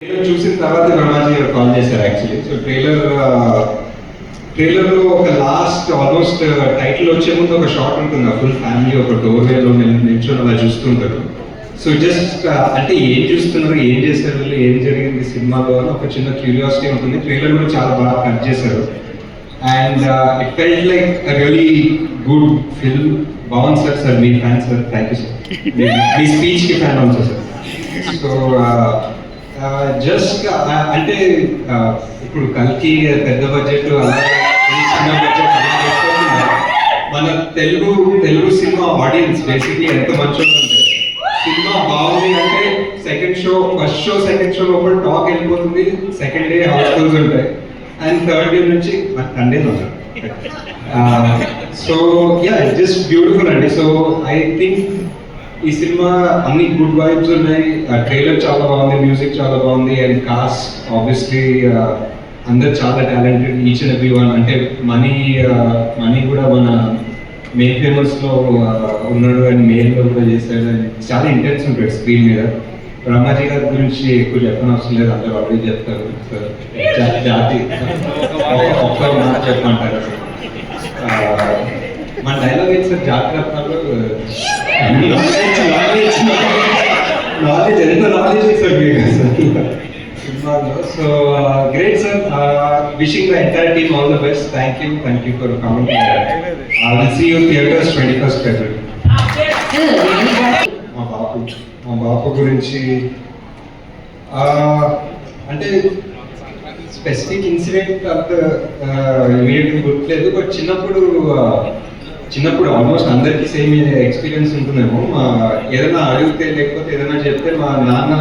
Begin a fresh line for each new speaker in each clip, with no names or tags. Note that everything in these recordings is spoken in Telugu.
ట్రైలర్ చూసిన తర్వాత బ్రహ్మాజీ గారు కాల్ చేశారు యాక్చువల్లీ సో ట్రైలర్ ట్రైలర్లో ఒక లాస్ట్ ఆల్మోస్ట్ టైటిల్ వచ్చే ముందు ఒక షాట్ ఉంటుంది ఫుల్ ఫ్యామిలీ ఒక డోర్ వేలో నిల్చొని అలా చూస్తుంటారు సో జస్ట్ అంటే ఏం చూస్తున్నారు ఏం చేశారు ఏం జరిగింది సినిమాలో అని ఒక చిన్న క్యూరియాసిటీ ఉంటుంది. ట్రైలర్ కూడా చాలా బాగా కట్ చేశారు. And it felt like really good film బాగుంది sir sir me fan sir thank you sir me స్పీచ్కి fan also sir so just అంటే ఇప్పుడు కల్కి పెద్ద బడ్జెట్ చిన్న బడ్జెట్ మన Telugu Telugu cinema audiences basically ఎంత మంచిగా ఉంటుంది సినిమా బాగుంది అంటే second show first show second show లోపల టాక్ వెళ్ళిపోతుంది సెకండ్ డే హాస్టల్స్ ఉంటాయి అండ్ థర్డ్ డే నుంచి Sunday so ya just beautiful అండి. సో ఐ థింక్ ఈ సినిమా అన్ని గుడ్ వైబ్స్ ఉన్నాయి. ట్రైలర్ చాలా బాగుంది మ్యూజిక్ చాలా బాగుంది అండ్ కాస్ట్ ఆబ్వియస్లీ అందరు చాలా talented each and every one అంటే మనీ మనీ కూడా మన మెయిన్ ఫేమస్లో ఉన్నాడు అండ్ మెయిన్లో కూడా చేశాడు అండ్ చాలా ఇంటెన్స్ ఉంటాడు స్క్రీన్ మీద. రామాజీ గారి గురించి ఎక్కువ చెప్పని అవసరం లేదు అందరూ ఆల్రెడీ చెప్తారు. జాతి ఒక్క- మాట చెప్పమంటారు? మన డైలాగ్ ఏంటి sir Jathi Ratnalu knowledge knowledge ఎంత knowledge sir so great sir wishing the entire team all the best thank you thank you for coming I will see you theatres twenty first February మా బాపు మా బాపు గురించి అంటే స్పెసిఫిక్ ఇన్సిడెంట్ అంత ఇమీడియట్గా గుర్తులేదు బట్ చిన్నప్పుడు చిన్నప్పుడు ఆల్మోస్ట్ అందరికీ సేమ్ ఎక్స్పీరియన్స్ ఉంటుందేమో. మా ఏదైనా అడిగితే లేకపోతే ఏదైనా చెప్తే మా నాన్న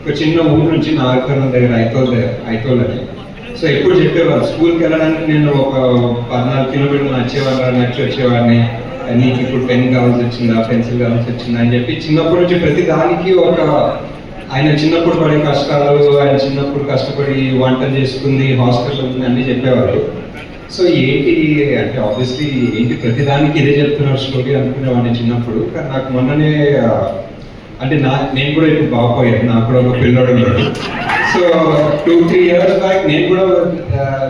ఒక చిన్న ఊరు నుంచి నాగకర్ణం దగ్గర ఐతోల్ దగ్గర ఐతోల్ అని సో ఎప్పుడు చెప్పేవారు స్కూల్కి వెళ్ళడానికి నేను ఒక పద్నాలుగు కిలోమీటర్లు నచ్చేవాడిని నచ్చి వచ్చేవాడిని. నీకు ఇప్పుడు పెన్ కావాల్సి వచ్చిందా పెన్సిల్ కావాల్సి వచ్చిందా? అని చెప్పి చిన్నప్పటి నుంచి ప్రతి దానికి ఒక ఆయన చిన్నప్పుడు పడే కష్టాలు ఆయన చిన్నప్పుడు కష్టపడి వంట చేసుకుంది హాస్పిటల్ ఉంది అన్ని చెప్పేవారు. సో ఏంటి అంటే ఆబ్వియస్లీ ఏంటి ప్రతి దానికి ఇదే చెప్తున్నారు స్టోరీ అనుకునేవాడిని చిన్నప్పుడు కానీ నాకు మొన్ననే అంటే నా నేను కూడా ఇప్పుడు బాగుపోయాను నాకు కూడా ఒక పిల్లోడు ఉన్నాడు. So two three years back నేను కూడా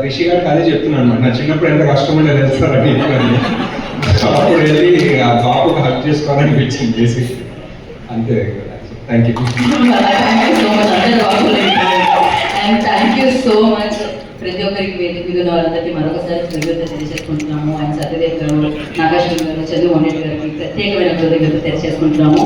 రిషి గారికి అదే చెప్తున్నాను నా చిన్నప్పుడు ఎంత కష్టం ఉండే తెలుస్తారని అప్పుడు వెళ్ళి ఆ బాబుకి హెల్ప్ చేసుకోవాలనిపించింది చేసి అంతే. Thank you
thank you so much ప్రతి ఒక్కరికి వేదిక మీద వాళ్ళందరికీ మరొకసారి కృతజ్ఞత తెలియజేసుకుంటున్నాము. ఆయన సత్యదేవ్ గారు నాగార్జున గారు చంద్రమోహన్ రెడ్డి గారికి ప్రత్యేకమైన కృతజ్ఞత తెలియజేసుకుంటున్నాము.